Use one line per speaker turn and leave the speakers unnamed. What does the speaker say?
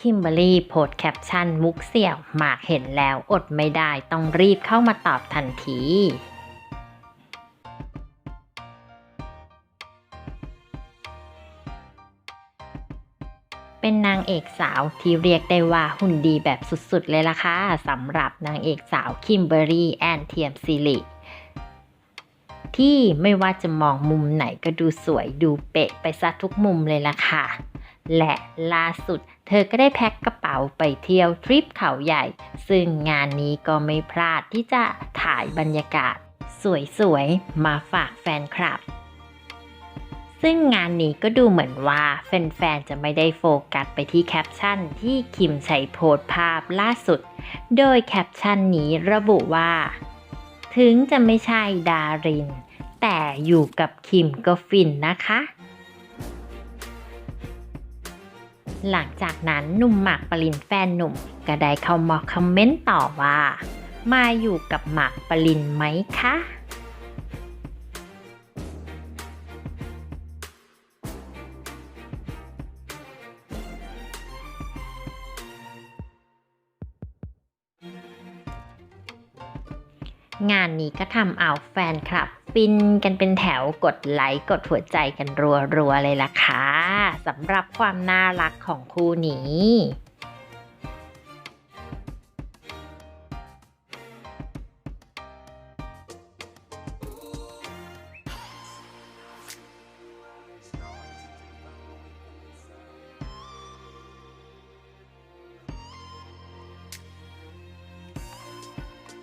คิมเบอรี่โพสแคปชั่นมุกเสี่ยวหมากเห็นแล้วอดไม่ได้ต้องรีบเข้ามาตอบทันทีเป็นนางเอกสาวที่เรียกได้ว่าหุ่นดีแบบสุดๆ เลยล่ะค่ะสำหรับนางเอกสาวคิมเบอรี่แอนเทียมซิลิที่ไม่ว่าจะมองมุมไหนก็ดูสวยดูเป๊ะไปซะทุกมุมเลยล่ะค่ะ และล่าสุด เธอก็ได้แพ็คกระเป๋าไปเที่ยวทริปเขาใหญ่ ซึ่งงานนี้ก็ไม่พลาดที่จะถ่ายบรรยากาศ สวยๆ มาฝากแฟนคลับ ซึ่งงานนี้ก็ดูเหมือนว่าแฟนๆ จะไม่ได้โฟกัสไปที่แคปชั่นที่คิมใช้โพสภาพล่าสุด โดยแคปชั่นนี้ระบุว่า ถึงจะไม่ใช่ดาริน แต่อยู่กับคิมก็ฟินนะคะ หลังจากนั้นหนุ่มหมากปรินแฟนหนุ่ม ก็ได้เข้ามาคอมเมนต์ต่อว่า มาอยู่กับหมากปรินไหมคะ งานนี้ก็ทำเอาแฟนคลับ ฟินกันเป็นแถวกดไลค์กดหัวใจกันรัวๆเลยล่ะค่ะสำหรับความน่ารักของคู่นี้